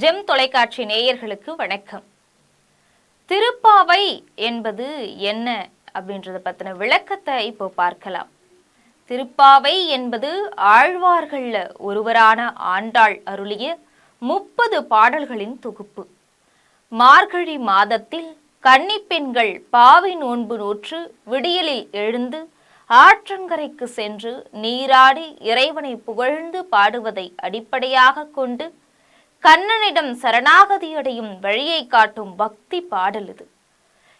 GeM தொலைக்காட்சி நேயர்களுக்கு வணக்கம். திருப்பாவை என்பது என்ன அப்படின்றத பற்றின விளக்கத்தை இப்போ பார்க்கலாம். திருப்பாவை என்பது ஆழ்வார்களில் ஒருவரான ஆண்டாள் அருளிய முப்பது பாடல்களின் தொகுப்பு. மார்கழி மாதத்தில் கன்னிப்பெண்கள் பாவை நோன்பு நோற்று விடியலில் எழுந்து ஆற்றங்கரைக்கு சென்று நீராடி இறைவனை புகழ்ந்து பாடுவதை அடிப்படையாக கொண்டு கண்ணனிடம் சரணாகதியடையும் வழியை காட்டும் பக்தி பாடல் இது.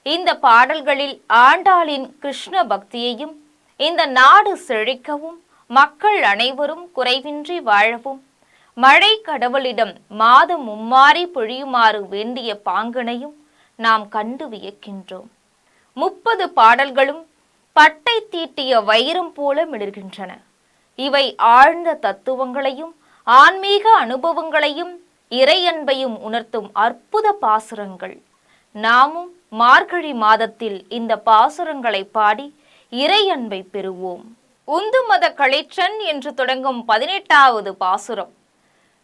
இந்த பாடல்களில் ஆண்டாளின் கிருஷ்ண பக்தியையும் இந்த நாடு செழிக்கவும் மக்கள் அனைவரும் குறைவின்றி வாழவும் மழை கடவுளிடம் மாதம் மும்மாறி பொழியுமாறு வேண்டிய பாங்கனையும் நாம் கண்டு வியக்கின்றோம். முப்பது பாடல்களும் பட்டை தீட்டிய வைரம் போல மிளர்கின்றன. இவை ஆழ்ந்த தத்துவங்களையும் ஆன்மீக அனுபவங்களையும் இறையன்பையும் உணர்த்தும் அற்புத பாசுரங்கள். நாமும் மார்கழி மாதத்தில் இந்த பாசுரங்களை பாடி இறையன்பை பெறுவோம். உந்து மத களிற்றன் என்று தொடங்கும் பதினெட்டாவது பாசுரம்.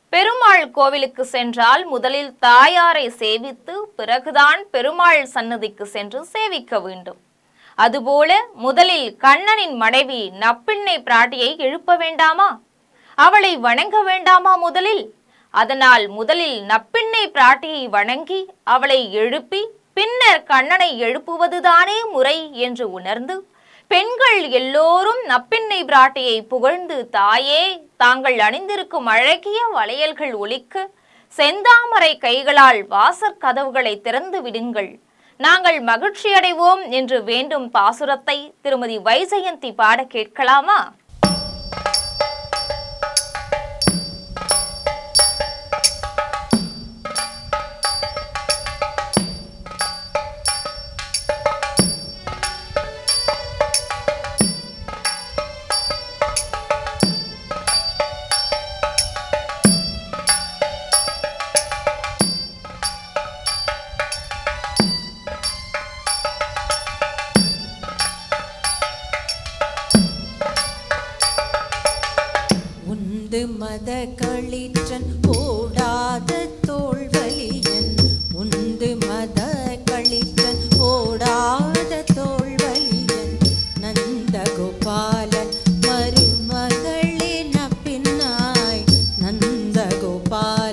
பெருமாள் கோவிலுக்கு சென்றால் முதலில் தாயாரை சேவித்து பிறகுதான் பெருமாள் சன்னதிக்கு சென்று சேவிக்க வேண்டும். அதுபோல முதலில் கண்ணனின் மனைவி நப்பிண்ணை பிராட்டியை எழுப்ப வேண்டாமா? அவளை வணங்க வேண்டாமா முதலில்? அதனால் முதலில் நப்பிண்ணை பிராட்டியை வணங்கி அவளை எழுப்பி பின்னர் கண்ணனை எழுப்புவதுதானே முறை என்று உணர்ந்து பெண்கள் எல்லோரும் நப்பிண்ணை பிராட்டியை புகழ்ந்து தாயே தாங்கள் அணிந்திருக்கும் அழகிய வளையல்கள் ஒலிக்க செந்தாமரை கைகளால் வாசற் கதவுகளை திறந்து விடுங்கள். நாங்கள் மகிழ்ச்சியடைவோம் என்று வேண்டும் பாசுரத்தை திருமதி வைஜெயந்தி பாட கேட்கலாமா? உந்து மத களிற்றன் ஓடாத தோல்வலியன் உந்து மத களிற்றன் ஓடாத தோல்வலியன் நந்தகோபாலன் மருமகளின் பின்னாய் நந்தகோபால்